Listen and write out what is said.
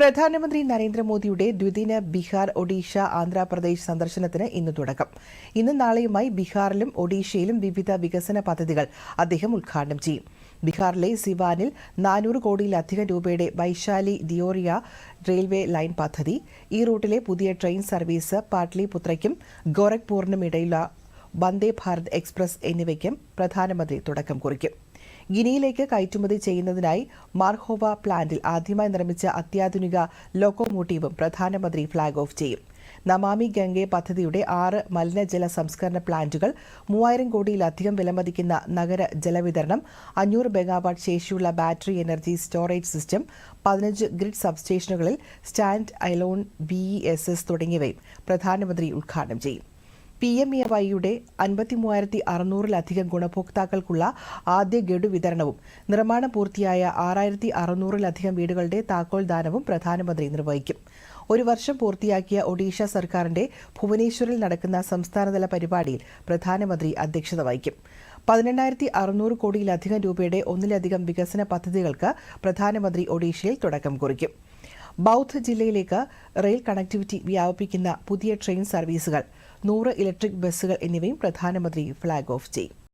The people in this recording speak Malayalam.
പ്രധാനമന്ത്രി നരേന്ദ്രമോദിയുടെ ദ്വിദിന ബീഹാർ ഒഡീഷ ആന്ധ്രാപ്രദേശ് സന്ദർശനത്തിന് ഇന്ന് തുടക്കം. ഇന്ന് നാളെയുമായി ബീഹാറിലും ഒഡീഷയിലും വിവിധ വികസന പദ്ധതികൾ അദ്ദേഹം ഉദ്ഘാടനം ചെയ്യും. ബീഹാറിലെ സിവാനിൽ നാനൂറ് കോടിയിലധികം രൂപയുടെ വൈശാലി ദിയോറിയ റെയിൽവേ ലൈൻ പദ്ധതി ഈ റൂട്ടിലെ പുതിയ ട്രെയിൻ സർവീസ് പാട്ലിപുത്രയ്ക്കും ഗോരഖ്പൂറിനും ഇടയിലുള്ള വന്ദേ ഭാരത് എക്സ്പ്രസ് എന്നിവയ്ക്കും പ്രധാനമന്ത്രി തുടക്കം കുറിക്കും. ഗിനിയിലേക്ക് കയറ്റുമതി ചെയ്യുന്നതിനായി മാർഹോവ പ്ലാന്റിൽ ആദ്യമായി നിർമ്മിച്ച അത്യാധുനിക ലോക്കോമോട്ടീവും പ്രധാനമന്ത്രി ഫ്ളാഗ് ഓഫ് ചെയ്യും. നമാമി ഗംഗെ പദ്ധതിയുടെ ആറ് മലിനജല സംസ്കരണ പ്ലാന്റുകൾ മൂവായിരം കോടിയിലധികം വിലമതിക്കുന്ന നഗര ജലവിതരണം അഞ്ഞൂറ് മെഗാവാട്ട് ശേഷിയുള്ള ബാറ്ററി എനർജി സ്റ്റോറേജ് സിസ്റ്റം പതിനഞ്ച് grid സബ്സ്റ്റേഷനുകളിൽ stand alone BESS S S തുടങ്ങിയവയും പ്രധാനമന്ത്രി ഉദ്ഘാടനം ചെയ്യും. പി എം എ വൈയുടെ അൻപത്തി മൂവായിരത്തി അറുന്നൂറിലധികം ഗുണഭോക്താക്കൾക്കുള്ള ആദ്യ ഗഡു വിതരണവും നിർമ്മാണം പൂർത്തിയായ ആറായിരത്തി അറുന്നൂറിലധികം വീടുകളുടെ താക്കോൽ ദാനവും പ്രധാനമന്ത്രി നിർവഹിക്കും. ഒരു വർഷം പൂർത്തിയാക്കിയ ഒഡീഷ സർക്കാരിന്റെ ഭുവനേശ്വറിൽ നടക്കുന്ന സംസ്ഥാനതല പരിപാടിയിൽ പ്രധാനമന്ത്രി അധ്യക്ഷത വഹിക്കും. പതിനെണ്ണായിരത്തി അറുന്നൂറ് കോടിയിലധികം രൂപയുടെ ഒന്നിലധികം വികസന പദ്ധതികൾക്ക് പ്രധാനമന്ത്രി ഒഡീഷയിൽ തുടക്കം കുറിക്കും. ബൌദ്ധ് ജില്ലയിലേക്ക് റെയിൽ കണക്ടിവിറ്റി വ്യാപിപ്പിക്കുന്ന പുതിയ ട്രെയിൻ സർവീസുകൾ നൂറ് ഇലക്ട്രിക് ബസ്സുകൾ എന്നിവയും പ്രധാനമന്ത്രി ഫ്ളാഗ് ഓഫ് ചെയ്യും